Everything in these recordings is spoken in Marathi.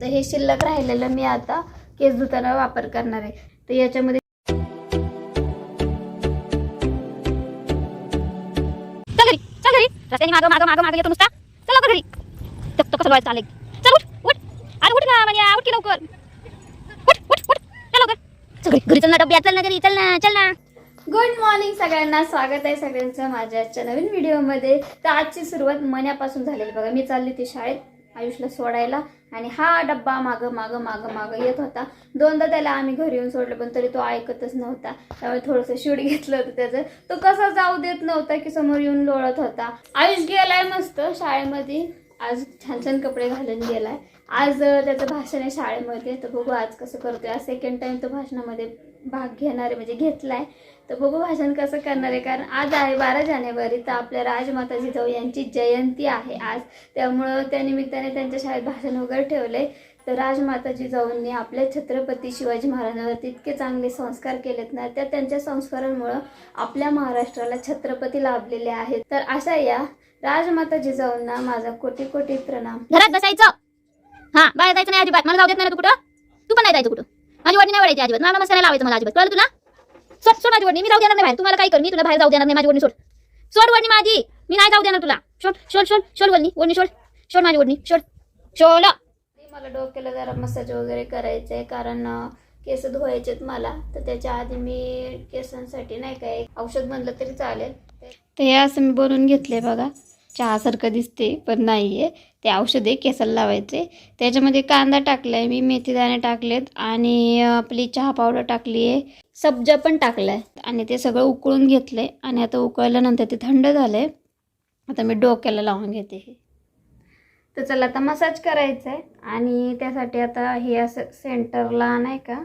तर हे शिल्लक राहिलेलं मी आता केस धुताना वापर करणार आहे. तर याच्यामध्ये चल घरी चल घरी. रस्त्याने मागं मागं मागं मागं येतो नुसता. चल लवकर घरी. तो तो कसं चालेल चल उठ उठ. अरे उठ ना म्हणजे उठ की लवकर. उठ उठ उठ. चल लवकर. चल घरी घरी चल ना डब्यात चल ना घरी चल ना चल ना. गुड मॉर्निंग सगळ्यांना. स्वागत आहे सगळ्यांचं माझ्या आजच्या नवीन व्हिडिओमध्ये तर आजची सुरुवात मण्यापासून झालेली बघा. मी चालली ती शाळेत. आयुषला सोडायला. आणि हा डब्बा मागं मागं मागं मागं येत होता. दोनदा त्याला आम्ही घरी येऊन सोडलं पण तरी तो ऐकतच नव्हता. त्यामुळे थोडंसं शूट घेतलं होतं त्याचं. तो कसा जाऊ देत नव्हता की समोर येऊन लोळत होता. आयुष गेलाय मस्त शाळेमध्ये. आज छान छान कपडे घालून गेलाय. आज त्याचं भाषण आहे शाळेमध्ये तर बघू आज कसं करतोय. आज सेकंड टाइम तो भाषणामध्ये भाग घेणार आहे म्हणजे घेतलाय. तर बघू भाषण कसं करणार आहे कारण आज आहे बारा जानेवारी तर आपल्या राजमाता जिजाऊ यांची जयंती आहे आज. त्यामुळं त्या निमित्ताने त्यांच्या शाळेत भाषण वगैरे ठेवलंय. तर राजमाता जिजाऊंनी आपल्या छत्रपती शिवाजी महाराजांवरती इतके चांगले संस्कार केलेत ना त्या त्यांच्या संस्कारांमुळं आपल्या महाराष्ट्राला छत्रपती लाभलेले आहेत. तर अशा या राजमाता जिजाऊंना माझा कोटी कोटी प्रणाम. घरात बसायचं. हा बाहेर जायचं नाही अजिबात. मला जाऊ देत नाही ना तू कुठं? तू पण नाही जायचं कुठं? माझी वडणी नाही वडायची अजिबात. मला नाही लावायचं मला अजिबात. कळलं तुला? सोड सोड माझी वडणी. मी जाऊ देणार नाही बाहेर. तुम्हाला काय कर? मी तुला बाहेर जाऊ देणार नाही माझी वडणी सोड. सोड वडणी माझी. मी नाही जाऊ देणार तुला. सोड सोड सोड सोड वडणी. वडणी सोड. सोड माझी वडणी. सोड. सोड. मला डोक्याला जरा मसाज वगैरे करायचं आहे कारण केस धुवायचेत मला तर त्याच्या आधी मी केसांसाठी नाही काय औषध म्हणलं तरी चालेल. तर हे असं मी बनवून घेतले बघा. चहासारखं दिसते पण नाही आहे ते औषध आहे केसाला लावायचे. त्याच्यामध्ये कांदा टाकलाय मी मेथीदाणे टाकलेत आणि आपली चहा पावडर टाकली आहे सब्जा पण टाकलाय. आणि ते सगळं उकळून घेतलंय. आणि आता उकळल्यानंतर ते थंड झालंय. आता मी डोक्याला लावून घेते हे. तर चला आता मसाज करायचा आहे आणि त्यासाठी आता हे असं सेंटरला नाही का?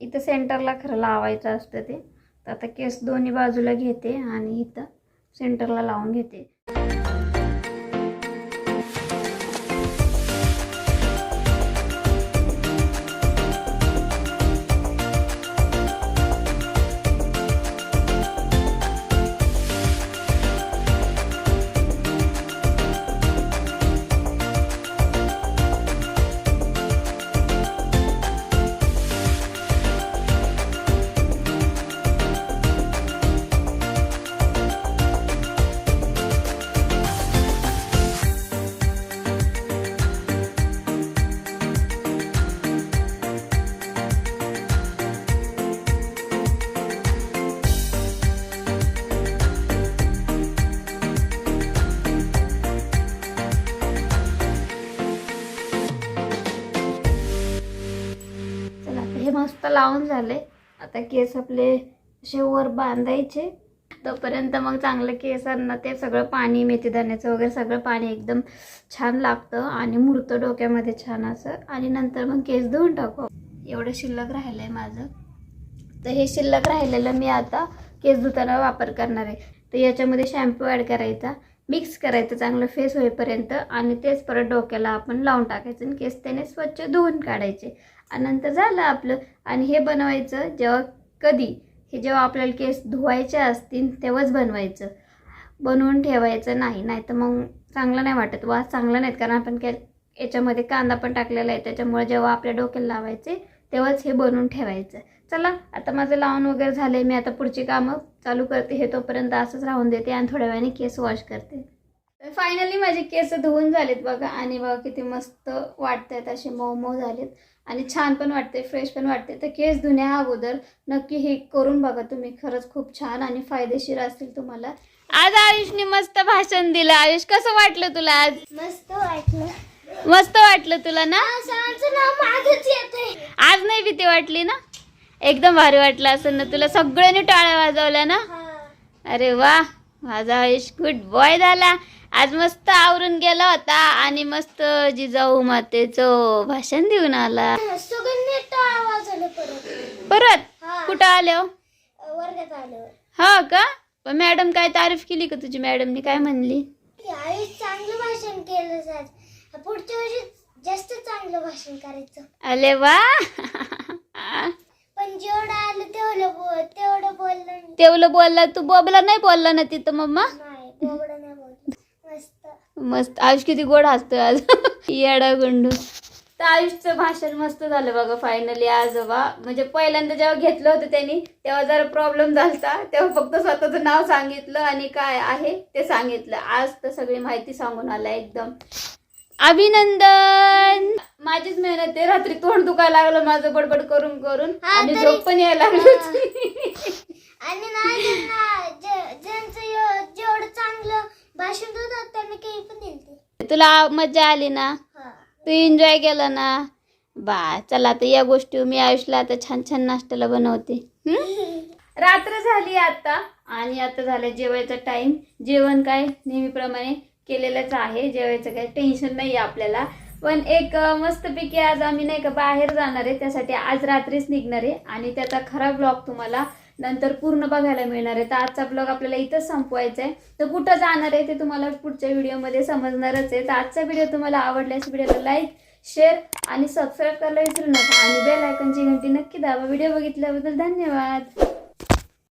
इथं सेंटरला खरं लावायचं असतं ते. तर आता केस दोन्ही बाजूला घेते आणि इथं सेंटरला लावून घेते. हे मस्त लावून झाले. आता केस आपले असे वर बांधायचे. तोपर्यंत मग चांगलं केसांना ते सगळं पाणी मेथीदाण्याचं वगैरे सगळं पाणी एकदम छान लागतं आणि मुरतं डोक्यामध्ये छान असं. आणि नंतर मग केस धुवून टाकू. एवढं शिल्लक राहिलं आहे माझं. तर हे शिल्लक राहिलेलं मी आता केस धुताना वापर करणार आहे. तर याच्यामध्ये शॅम्पू ॲड करायचा. मिक्स करायचं चांगलं फेस होईपर्यंत आणि तेच परत डोक्याला आपण लावून टाकायचं आणि केस त्याने स्वच्छ धुवून काढायचे. आणि नंतर झालं आपलं आणि हे बनवायचं जेव्हा कधी? हे जेव्हा आपल्याला केस धुवायचे असतील तेव्हाच बनवायचं. बनवून ठेवायचं नाही नाही तर मग चांगलं नाही वाटत. वास चांगला नाहीत कारण आपण के याच्यामध्ये कांदा पण टाकलेला आहे त्याच्यामुळे जेव्हा आपल्या डोक्याला लावायचे तेव्हाच हे बनवून ठेवायचं. चला आता माझं लावून वगैरे झालंय मी आता पुढची कामं चालू करते हे तोपर्यंत असंच राहून देते आणि थोड्या वेळाने केस वॉश करते. तर फायनली माझे केस धुवून झालेत बघा आणि बघा किती मस्त वाटतायत असे मऊ मऊ झालेत. आणि छान पण वाटते फ्रेश पण वाटते तर केस धुण्या अगोदर नक्की हे करून बघा तुम्ही खरंच खूप छान आणि फायदेशीर असतील तुम्हाला. आज आयुषने मस्त भाषण दिलं. आयुष कसं वाटलं तुला आज? मस्त वाटलं. मस्त वाटलं तुला ना? सरांचं नाव माझंच येते आज नाही भीती वाटली ना? एकदम भारी वाटलं असेल ना तुला. सगळ्यांनी टाळ्या वाजवल्या ना? अरे वा माझा आयुष गुड बॉय झाला. आज मस्त आवरून गेला होता आणि मस्त जिजाऊ मातेचं भाषण देऊन आला. परत. हा. कुठं आले हो? आलं हा का? पण मॅडम काय तारीफ केली का तुझी? मॅडमनी काय म्हणली? आई चांगलं भाषण केलं पुढच्या वर्षी जास्त चांगलं भाषण करायचं. अरे वा. पण जेवढं आलं तेवढं बोल तेवढं बोललं नाही. तेवढं बोलला तू बोबला नाही बोलला ना तिथं मम्मा? नाही तेवढं नाही बोललं. मस्त. मस्त. आयुष किती गोड हसतोय आज. येडा गुंडू. तर आयुषचं भाषण मस्त झालं बघा फायनली आजोबा म्हणजे पहिल्यांदा जेव्हा घेतलं होतं त्यांनी तेव्हा जरा प्रॉब्लेम झालता. तेव्हा फक्त स्वतःचं नाव सांगितलं आणि काय आहे ते सांगितलं. आज तर सगळी माहिती सांगून आला एकदम. अभिनंदन! माझीच मेहनत आहे. रात्री तोंड दुखायला लागलं माझं बडबड करून करून. हा, आणि तरी- झोप पण यायला लागली. आणि ना ज्यांना जे- ज्यांचं एव- जेवढं चांगलं भाषण देतात त्यांना काही पण दिलते. तुला मजा आली ना? हा. तू एन्जॉय केलं ना? बा चला आता या गोष्टी मी आयुषला आता छान छान नाश्त्याला बनवते. हं? रात्र झाली आता. आणि आता झालं जेवायचा टाइम जेवण काय? नेहमीप्रमाणे केलेलंच आहे. जेवायचं काही टेन्शन नाही आहे आपल्याला. पण एक मस्तपैकी आज आम्ही नाही का बाहेर जाणार आहे. त्यासाठी आज रात्रीच निघणार आहे. आणि त्याचा खरा ब्लॉग तुम्हाला नंतर पूर्ण बघायला मिळणार आहे. तर आजचा ब्लॉग आपल्याला इथंच संपवायचा आहे. तर कुठं जाणार आहे ते तुम्हाला पुढच्या व्हिडिओमध्ये समजणारच आहे. तर आजचा व्हिडिओ तुम्हाला आवडल्यास व्हिडिओला लाईक शेअर आणि सबस्क्राईब करायला विसरू नका. आणि बेल आयकॉनची घंटी नक्की दाबा. व्हिडिओ बघितल्याबद्दल धन्यवाद.